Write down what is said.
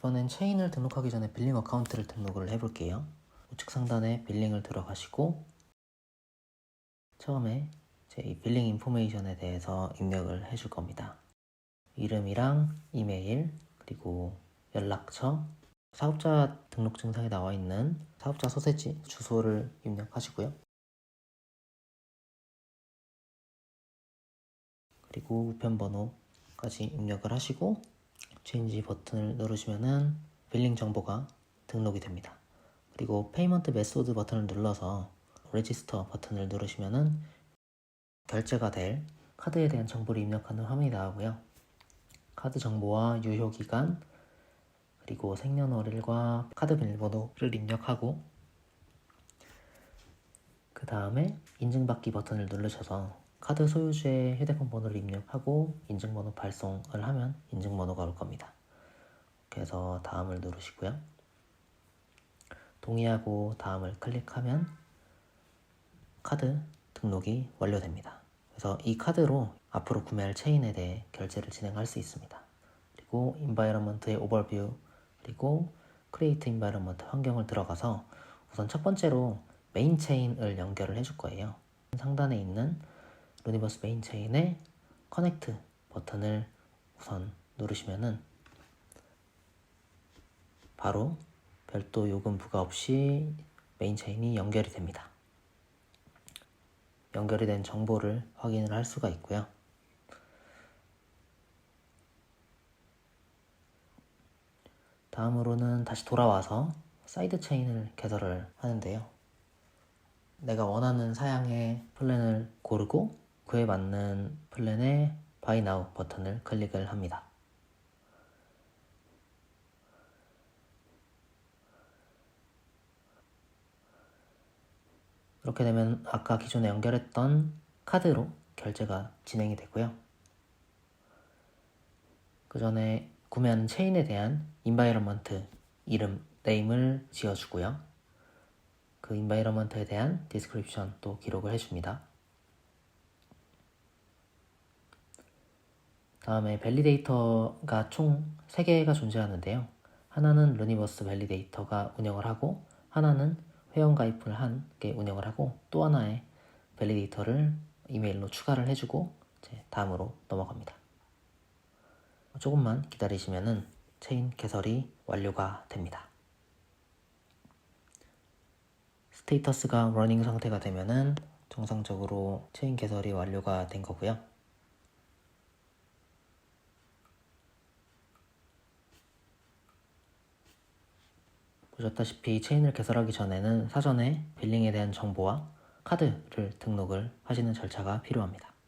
이번엔 체인을 등록하기 전에 빌링 어카운트를 등록을 해볼게요. 우측 상단에 빌링을 들어가시고 처음에 제이 빌링 인포메이션에 대해서 입력을 해줄 겁니다. 이름이랑 이메일 그리고 연락처 사업자 등록증상에 나와 있는 사업자 소재지 주소를 입력하시고요. 그리고 우편번호까지 입력을 하시고 체인지 버튼을 누르시면은 빌링 정보가 등록이 됩니다. 그리고 페이먼트 메소드 버튼을 눌러서 레지스터 버튼을 누르시면은 결제가 될 카드에 대한 정보를 입력하는 화면이 나오고요. 카드 정보와 유효 기간 그리고 생년월일과 카드 비밀번호를 입력하고 그 다음에 인증받기 버튼을 누르셔서 카드 소유주의 휴대폰 번호를 입력하고 인증번호 발송을 하면 인증번호가 올 겁니다. 그래서 다음을 누르시고요. 동의하고 다음을 클릭하면 카드 등록이 완료됩니다. 그래서 이 카드로 앞으로 구매할 체인에 대해 결제를 진행할 수 있습니다. 그리고 인바이러먼트의 오버뷰 그리고 크리에이트 인바이러먼트 환경을 들어가서 우선 첫 번째로 메인 체인을 연결을 해줄 거예요. 상단에 있는 루니버스 메인 체인의 커넥트 버튼을 우선 누르시면은 바로 별도 요금 부과 없이 메인 체인이 연결이 됩니다. 연결이 된 정보를 확인을 할 수가 있고요. 다음으로는 다시 돌아와서 사이드 체인을 개설을 하는데요. 내가 원하는 사양의 플랜을 고르고 그에 맞는 플랜의 Buy Now 버튼을 클릭을 합니다. 이렇게 되면 아까 기존에 연결했던 카드로 결제가 진행이 되고요. 그 전에 구매하는 체인에 대한 인바이러먼트 이름, 네임을 지어주고요. 그 인바이러먼트에 대한 디스크립션 또 기록을 해줍니다. 다음에 밸리데이터가 총 3개가 존재하는데요. 하나는 루니버스 밸리데이터가 운영을 하고 하나는 회원 가입을 한 게 운영을 하고 또 하나의 밸리데이터를 이메일로 추가를 해주고 이제 다음으로 넘어갑니다. 조금만 기다리시면은 체인 개설이 완료가 됩니다. 스테이터스가 러닝 상태가 되면은 정상적으로 체인 개설이 완료가 된 거고요. 보셨다시피 체인을 개설하기 전에는 사전에 빌링에 대한 정보와 카드를 등록을 하시는 절차가 필요합니다.